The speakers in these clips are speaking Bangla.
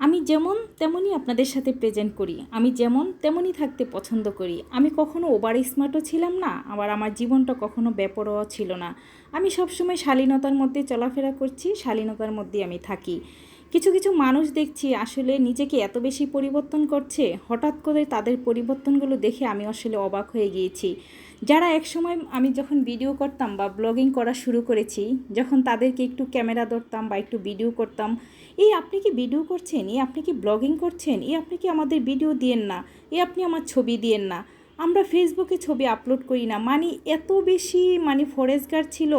আমি যেমন তেমনই আপনাদের সাথে প্রেজেন্ট করি। আমি যেমন তেমনই থাকতে পছন্দ করি। আমি কখনো ওভার স্মার্টও ছিলাম না, আবার আমার জীবনটা কখনো বেপরোয়া ছিল না। আমি সবসময় শালীনতার মধ্যে চলাফেরা করছি, শালীনতার মধ্যে আমি থাকি। কিছু কিছু মানুষ দেখছি আসলে নিজেকে এত বেশি পরিবর্তন করছে, হঠাৎ করে তাদের পরিবর্তনগুলো দেখে আমি আসলে অবাক হয়ে গিয়েছি। যারা একসময় আমি যখন ভিডিও করতাম বা ব্লগিং করা শুরু করেছি, যখন তাদেরকে একটু ক্যামেরা ধরতাম বা একটু ভিডিও করতাম, এই আপনি কি ভিডিও করছেন? এই আপনি কি ব্লগিং করছেন? এই আপনি কি আমাদের ভিডিও দিয়েন না? এই আপনি আমার ছবি দিয়েন না? আমরা ফেসবুকে ছবি আপলোড করি না। মানে এত বেশি মানে ফরেস্টগার্ড ছিল,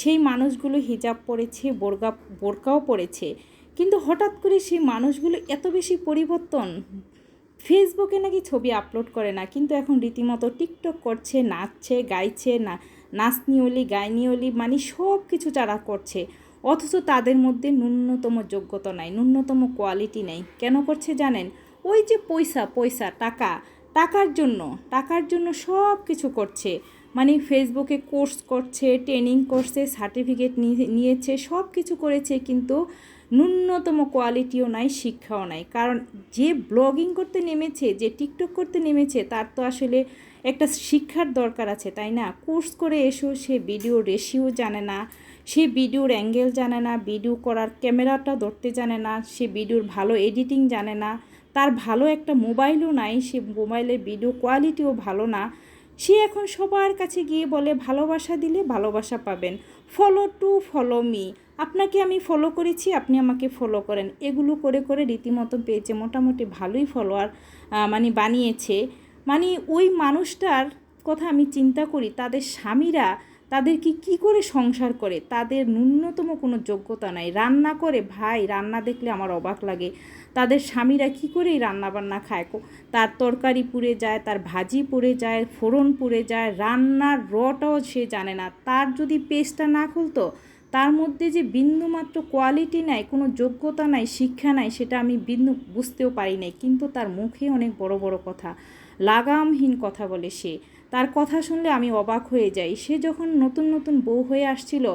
সেই মানুষগুলো হিজাব পরেছে, বোরগা, বোরকাও পরেছে। কিন্তু হঠাৎ করে সেই মানুষগুলো এত বেশি পরিবর্তন, ফেসবুকে নাকি ছবি আপলোড করে না, কিন্তু এখন রীতিমতো টিকটক করছে, নাচছে, গাইছে, না, নাচনিওলি, গাইনিওলি মানে সব কিছু যারা করছে, অথচ তাদের মধ্যে ন্যূনতম যোগ্যতা নাই, ন্যূনতম কোয়ালিটি নেই। কেন করছে জানেন? ওই যে পয়সা পয়সা, টাকা, টাকার জন্য টাকার জন্য সব কিছু করছে। মানে ফেসবুকে কোর্স করছে ট্রেনিং করছে সার্টিফিকেট নিয়েছে সব কিছু করেছে কিন্তু ন্যূনতম কোয়ালিটিও নাই, শিক্ষাও নাই। কারণ যে ব্লগিং করতে নেমেছে, যে টিকটক করতে নেমেছে, তার তো আসলে একটা শিক্ষার দরকার আছে, তাই না? কোর্স করে এসেও সে ভিডিও রেশিও জানে না, সে ভিডিওর অ্যাঙ্গেল জানে না ভিডিও করার ক্যামেরাটা ধরতে জানে না, সে ভিডিওর ভালো এডিটিং জানে না, তার ভালো একটা মোবাইলও নাই, সে মোবাইলের ভিডিও কোয়ালিটিও ভালো না সে এখন সবার কাছে গিয়ে বলে, ভালোবাসা দিলে ভালোবাসা পাবেন। ফলো টু ফলো মি আপনাকে আমি ফলো করেছি, আপনি আমাকে ফলো করেন। এগুলো করে করে রীতিমতো পেয়েছে, মোটামুটি ভালোই ফলোয়ার মানে বানিয়েছে। মানে ওই মানুষটার কথা আমি চিন্তা করি, তাদের স্বামীরা তাদেরকে কি করে সংসার করে? তাদের ন্যূনতম কোনো যোগ্যতা নাই। রান্না করে, ভাই, রান্না দেখলে আমার অবাক লাগে। তাদের স্বামীরা কি করে এই রান্নাবান্না খায়? তার তরকারি পুড়ে যায়, তার ভাজি পুড়ে যায়, ফোড়ন পুড়ে যায়, রান্নার রটাও সে জানে না। তার যদি পেস্টটা না খুলতো, তার মধ্যে যে বিন্দুমাত্র কোয়ালিটি নাই, কোনো যোগ্যতা নাই, শিক্ষা নাই, সেটা আমি বিন্দু বুঝতেও পারি নাই। কিন্তু তার মুখে অনেক বড় বড় কথা, লাগামহীন কথা বলে সে। তার কথা শুনলে আমি অবাক হয়ে যাই। সে যখন নতুন নতুন বউ হয়ে আসছিল,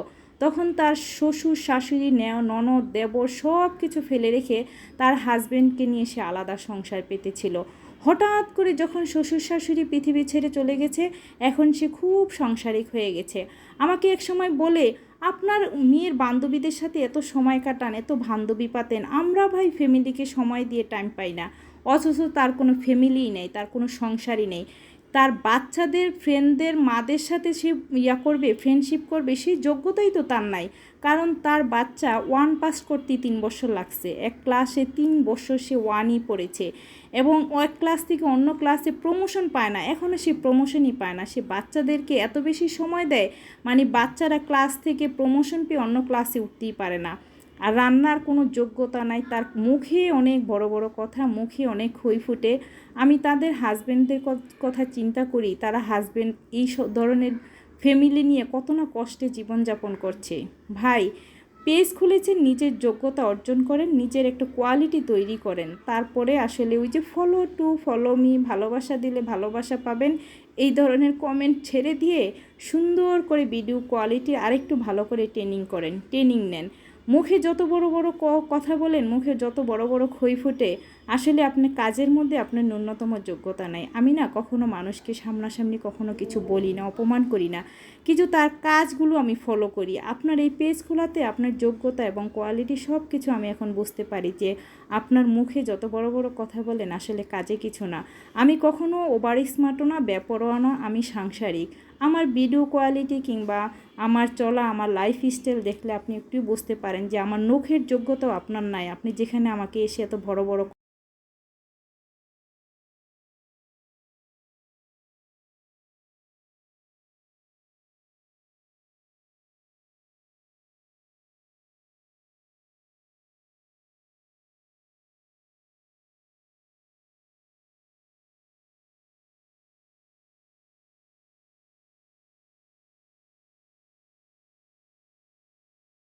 তখন তার শ্বশুর, শাশুড়ি, নেও, ননদ, দেবর সব কিছু ফেলে রেখে তার হাজব্যান্ডকে নিয়ে সে আলাদা সংসার পেতেছিল। হঠাৎ করে যখন শ্বশুর, শাশুড়ি পৃথিবী ছেড়ে চলে গেছে, এখন সে খুব সংসারিক হয়ে গেছে। আমাকে এক সময় বলে, আপনার মেয়ের বান্ধবীদের সাথে এত সময় কাটান, এত বান্ধবী পাতেন। আমরা ভাই ফ্যামিলিকে সময় দিয়ে টাইম পাই না। অথচ তার কোনো ফ্যামিলিই নেই, তার কোনো সংসারই নেই। তার বাচ্চাদের ফ্রেন্ডদের মাদের সাথে সে ইয়া করবে ফ্রেন্ডশিপ করবে, সেই যোগ্যতাই তো তার নাই। কারণ তার বাচ্চা ওয়ান পাস করতে তিন বছর লাগছে। এক ক্লাসে তিন বছর সে ওয়ানই পড়েছে এবং এক ক্লাস থেকে অন্য ক্লাসে প্রমোশন পায় না। এখনও সে প্রমোশনই পায় না। সে বাচ্চাদেরকে এত বেশি সময় দেয় মানে বাচ্চারা ক্লাস থেকে প্রমোশন পেয়ে অন্য ক্লাসে উঠতেই পারে না। আর রান্নার কোনো যোগ্যতা নাই, তার মুখে অনেক বড় বড় কথা, মুখে অনেক খই ফুটে। আমি তাদের হাজব্যান্ডদের কথা চিন্তা করি, তারা হাজব্যান্ড এই ধরনের ফ্যামিলি নিয়ে কত না কষ্টে জীবনযাপন করছে। ভাই, পেজ খুলেছেন, নিজের যোগ্যতা অর্জন করেন, নিজের একটা কোয়ালিটি তৈরি করেন। তারপরে আসলে ওই যে ফলো টু ফলো মি ভালোবাসা দিলে ভালোবাসা পাবেন, এই ধরনের কমেন্ট ছেড়ে দিয়ে সুন্দর করে ভিডিও কোয়ালিটি আরেকটু ভালো করে ট্রেনিং করেন ট্রেনিং নেন। মুখে যত বড় বড় কথা বলেন মুখে যত বড় বড় খই ফুটে আসলে আপনি কাজের মধ্যে আপনার ন্যূনতম যোগ্যতা নাই। আমি না কখনো মানুষকে সামনাসামনি কখনো কিছু বলি না, অপমান করি না। কিছু তার কাজগুলো আমি ফলো করি। আপনার এই পেজ খোলাতে আপনার যোগ্যতা এবং কোয়ালিটি সব কিছু আমি এখন বুঝতে পারি যে আপনার মুখে যত বড় বড় কথা বলেন আসলে কাজে কিছু না। আমি কখনো ওভার স্মার্টও না ব্যাপরও না, আমি সাংসারিক। আমার ভিডিও কোয়ালিটি কিংবা আমার চলা, আমার লাইফ স্টাইল দেখলে আপনি একটু বুঝতে পারেন যে আমার নখের যোগ্যতাও আপনার নাই। আপনি যেখানে আমাকে এসে এত বড় বড়